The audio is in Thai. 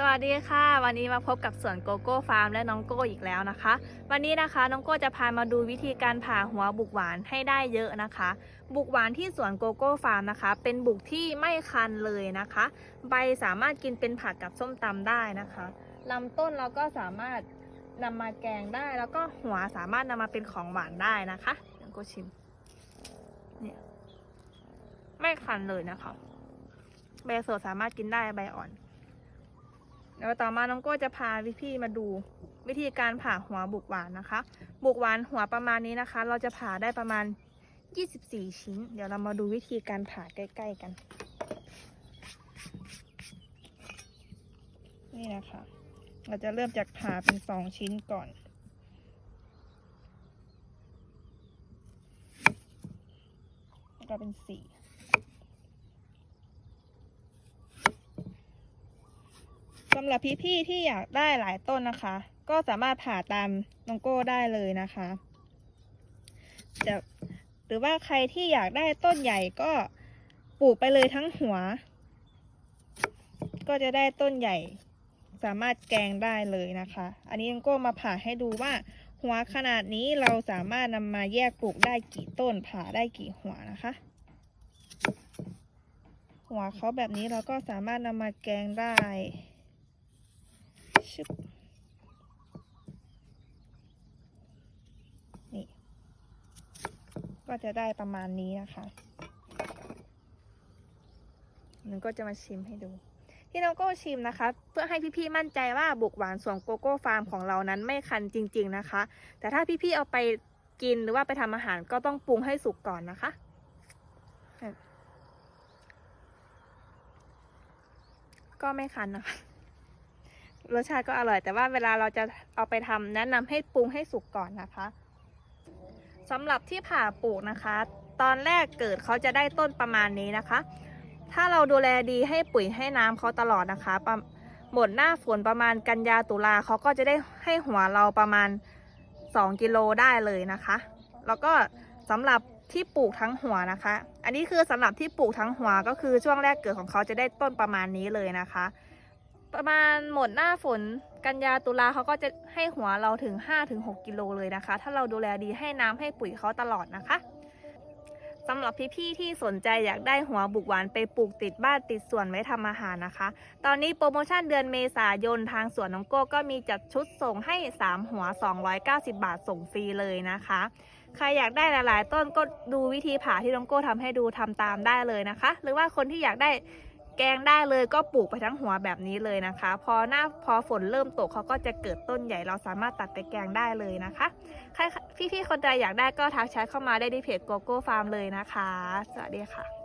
สวัสดีค่ะ วันนี้มาพบกับสวนโกโก้ฟาร์มและน้องโก้อีกแล้วนะคะ วันนี้นะคะน้องโก้จะพามาดูวิธีการผ่าหัวบุกหวานให้ได้เยอะนะคะ บุกหวานที่สวนโกโก้ฟาร์มนะคะ เป็นบุกที่ไม่คันเลยนะคะ ใบสามารถกินเป็นผักกับส้มตำได้นะคะลำต้นเราก็สามารถนำมาแกงได้แล้วก็หัวสามารถนำมาเป็นของหวานได้นะคะเดี๋ยวโก้ชิมเนี่ยไม่คันเลยนะคะใบสดสามารถกินได้ใบอ่อน แล้วต่อมาน้องโก้จะพาพี่ๆมาดูวิธีการผ่าหัวบุกหวานนะคะ บุกหวานหัวประมาณนี้นะคะ เราจะผ่าได้ประมาณ 24 ชิ้น เดี๋ยวเรามาดูวิธีการผ่าใกล้ ๆกัน นี่นะคะ เราจะเริ่มจากผ่าเป็น 2 ชิ้นก่อนก็เป็น4ำหรับพี่ๆที่อยากได้หลายต้นนะคะ ก็สามารถผ่าตามน้องโก้ได้เลยนะคะแต่หรือว่าใครที่อยากได้ต้นใหญ่ก็ปลูกไปเลยทั้งหัว ก็จะได้ต้นใหญ่ สามารถแกงได้เลยนะคะ อันนี้น้องโก้มาผ่าให้ดูว่า หัวขนาดนี้เราสามารถนำมาแยกปลูกได้กี่ต้นผ่าได้กี่หัวนะคะ หัวเขาแบบนี้เราก็สามารถนำมาแกงได้ ชึบนี่ ก็จะได้ประมาณนี้นะคะหนึ่งก็จะมาชิมให้ดู ที่น้องโก้ชิมนะคะ เพื่อให้พี่ๆมั่นใจว่าบุกหวานสวนโกโก้ฟาร์มของเรานั้นไม่คันจริง ๆนะคะ แต่ถ้าพี่ๆเอาไปกินหรือว่าไปทำอาหารก็ต้องปรุงให้สุกก่อนนะคะก็ไม่คันนะคะ รสชาติก็อร่อย แต่ว่าเวลาเราจะเอาไปทำแนะนำให้ปรุงให้สุกก่อนนะคะสำหรับที่ผ่าปลูกนะคะ ตอนแรกเกิดเขาจะได้ต้นประมาณนี้นะคะ ถ้าเราดูแลดีให้ปุ๋ยให้น้ำเขาตลอดนะคะหมดหน้าฝนประมาณกันยาตุลาเขาก็จะได้ให้หัวเราประมาณ 2 กิโลได้เลยนะคะ แล้วก็สำหรับที่ปลูกทั้งหัวนะคะ อันนี้คือสำหรับที่ปลูกทั้งหัวก็คือช่วงแรกเกิดของเขาจะได้ต้นประมาณนี้เลยนะคะ ประมาณหมดหน้าฝนกันยาตุลาเขาก็จะให้หัวเราถึง 5-6 กิโลเลยนะคะ ถ้าเราดูแลดีให้น้ำให้ปุ๋ยเขาตลอดนะคะสำหรับพี่ๆที่สนใจอยากได้หัวบุกหวานไปปลูกติดบ้านติดสวนไว้ทำอาหารนะคะ ตอนนี้โปรโมชั่นเดือนเมษายนทางสวนน้องโก้ก็มีจัดชุดส่งให้ 3 หัว 290 บาทส่งฟรีเลยนะคะ ใครอยากได้หลาย ๆ ต้นก็ดูวิธีผ่าที่น้องโก้ทำให้ดูทำตามได้เลยนะคะ หรือว่าคนที่อยากได้ แกงได้เลยก็ปลูกไปทั้งหัวแบบนี้เลยนะคะ พอหน้าพอฝนเริ่มตกเขาก็จะเกิดต้นใหญ่เราสามารถตัดไปแกงได้เลยนะคะใครพี่ๆคนใดอยากได้ก็ทักแชทเข้ามาได้ที่เพจโกโก้ฟาร์มเลยนะคะ สวัสดีค่ะ